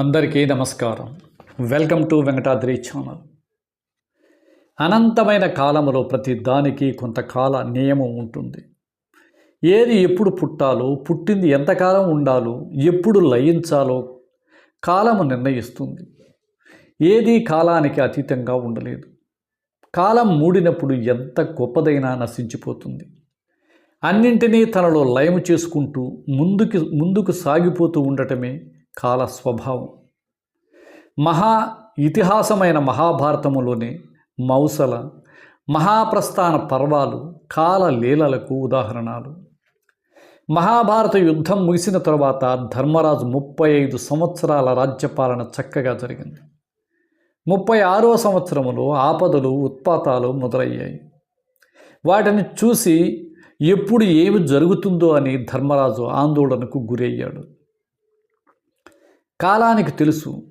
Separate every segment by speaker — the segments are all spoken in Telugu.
Speaker 1: అందరికీ నమస్కారం. Welcome to Venkatadri channel. అనంతమైన కాలంలో ప్రతి దానికి కొంతకాల నియమం ఉంటుంది. ఏది ఎప్పుడు పుట్టాలో పుట్టింది ఎంతకాలం ఉండాలో ఎప్పుడు లయించాలో కాలము నిర్ణయిస్తుంది. ఏది కాలానికి అతీతంగా ఉండలేదు. కాలం మూడినప్పుడు ఎంత గొప్పదైనా నశించిపోతుంది. అన్నింటినీ తనలో లయము చేసుకుంటూ ముందుకు ముందుకు సాగిపోతూ ఉండటమే కాల స్వభావం. మహా ఇతిహాసమైన మహాభారతములోని మౌసల మహాప్రస్థాన పర్వాలు కాల లీలలకు ఉదాహరణలు. మహాభారత యుద్ధం ముగిసిన తర్వాత ధర్మరాజు ముప్పై ఐదు సంవత్సరాల రాజ్యపాలన చక్కగా జరిగింది. ముప్పై ఆరో సంవత్సరములో ఆపదలు ఉత్పాతాలు మొదలయ్యాయి. వాటిని చూసి ఎప్పుడు ఏమి జరుగుతుందో అని ధర్మరాజు ఆందోళనకు గురయ్యాడు. కాలానికి తెలుసు.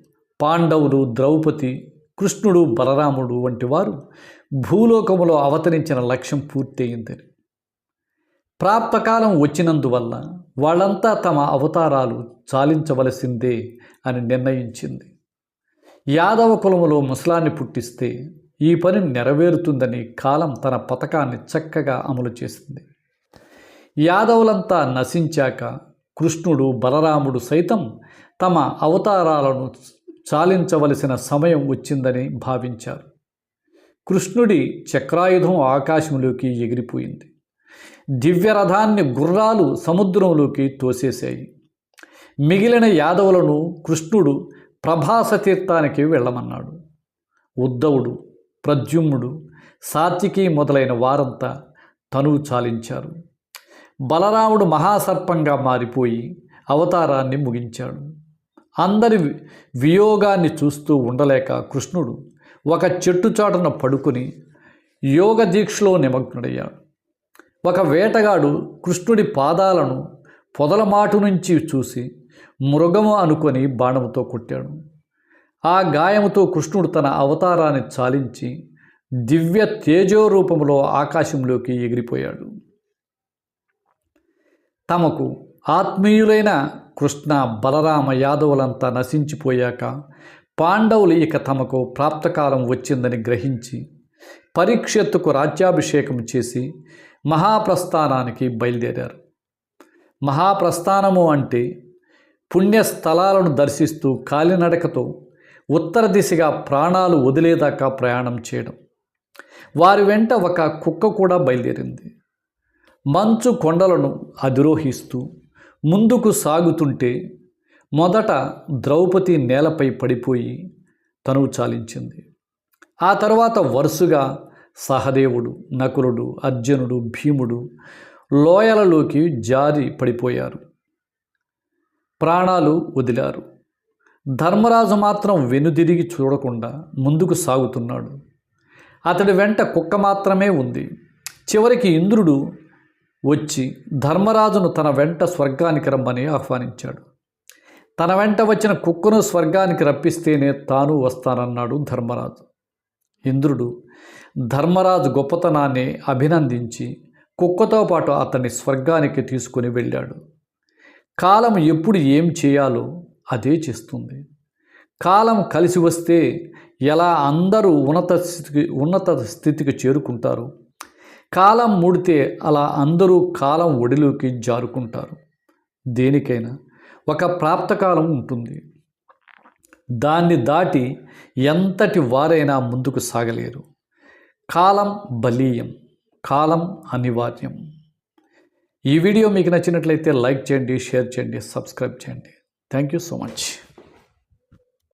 Speaker 1: పాండవులు ద్రౌపది కృష్ణుడు బలరాముడు వంటి వారు భూలోకములో అవతరించిన లక్ష్యం పూర్తయిందని ప్రాప్తకాలం వచ్చినందువల్ల వాళ్ళంతా తమ అవతారాలు చాలించవలసిందే అని నిర్ణయించింది. యాదవ కులములో ముసలాన్ని పుట్టిస్తే ఈ పని నెరవేరుతుందని కాలం తన పథకాన్ని చక్కగా అమలు చేసింది. యాదవులంతా నశించాక కృష్ణుడు బలరాముడు సైతం తమ అవతారాలను చాలించవలసిన సమయం వచ్చిందని భావించారు. కృష్ణుడి చక్రాయుధం ఆకాశంలోకి ఎగిరిపోయింది. దివ్యరథాన్ని గుర్రాలు సముద్రంలోకి తోసేశాయి. మిగిలిన యాదవులను కృష్ణుడు ప్రభాస తీర్థానికి వెళ్ళమన్నాడు. ఉద్ధవుడు ప్రద్యుమ్నుడు సాత్వికి మొదలైన వారంతా తనువు చాలించారు. బలరాముడు మహాసర్పంగా మారిపోయి అవతారాన్ని ముగించాడు. అందరి వియోగాన్ని చూస్తూ ఉండలేక కృష్ణుడు ఒక చెట్టు చాటున పడుకుని యోగ దీక్షలో నిమగ్నుడయ్యాడు. ఒక వేటగాడు కృష్ణుడి పాదాలను పొదలమాటు నుంచి చూసి మృగము అనుకొని బాణముతో కొట్టాడు. ఆ గాయముతో కృష్ణుడు తన అవతారాన్ని చాలించి దివ్య తేజోరూపంలో ఆకాశంలోకి ఎగిరిపోయాడు. తమకు ఆత్మీయులైన కృష్ణ బలరామ యాదవులంతా నశించిపోయాక పాండవులు ఇక తమకు ప్రాప్తకాలం వచ్చిందని గ్రహించి పరీక్షత్తుకు రాజ్యాభిషేకం చేసి మహాప్రస్థానానికి బయలుదేరారు. మహాప్రస్థానము అంటే పుణ్యస్థలాలను దర్శిస్తూ కాలినడకతో ఉత్తర దిశగా ప్రాణాలు వదిలేదాకా ప్రయాణం చేయడం. వారి వెంట ఒక కుక్క కూడా బయలుదేరింది. మంచు కొండలను అధిరోహిస్తూ ముందుకు సాగుతుంటే మొదట ద్రౌపది నేలపై పడిపోయి తనువు చాలించింది. ఆ తర్వాత వరుసగా సహదేవుడు నకులుడు అర్జునుడు భీముడు లోయలలోకి జారి పడిపోయారు. ప్రాణాలు వదిలారు. ధర్మరాజు మాత్రం వెనుదిరిగి చూడకుండా ముందుకు సాగుతున్నాడు. అతడి వెంట కుక్క మాత్రమే ఉంది. చివరికి ఇంద్రుడు వచ్చి ధర్మరాజును తన వెంట స్వర్గానికి రమ్మని ఆహ్వానించాడు. తన వెంట వచ్చిన కుక్కను స్వర్గానికి రప్పిస్తేనే తాను వస్తానన్నాడు ధర్మరాజు. ఇంద్రుడు ధర్మరాజు గొప్పతనాన్ని అభినందించి కుక్కతో పాటు అతన్ని స్వర్గానికి తీసుకుని వెళ్ళాడు. కాలం ఎప్పుడు ఏం చేయాలో అదే చేస్తుంది. కాలం కలిసి వస్తే ఎలా అందరూ ఉన్నత స్థితికి ఉన్నత స్థితికి చేరుకుంటారు? కాలం ముడితే అలా అందరూ కాలం ఒడిలోకి జారుకుంటారు. దేనికైనా ఒక ప్రాప్తకాలం ఉంటుంది. దాన్ని దాటి ఎంతటి వారైనా ముందుకు సాగలేరు. కాలం బలీయం కాలం అనివార్యం. ఈ వీడియో మీకు నచ్చినట్లయితే లైక్ చేయండి షేర్ చేయండి సబ్స్క్రైబ్ చేయండి. Thank you so much.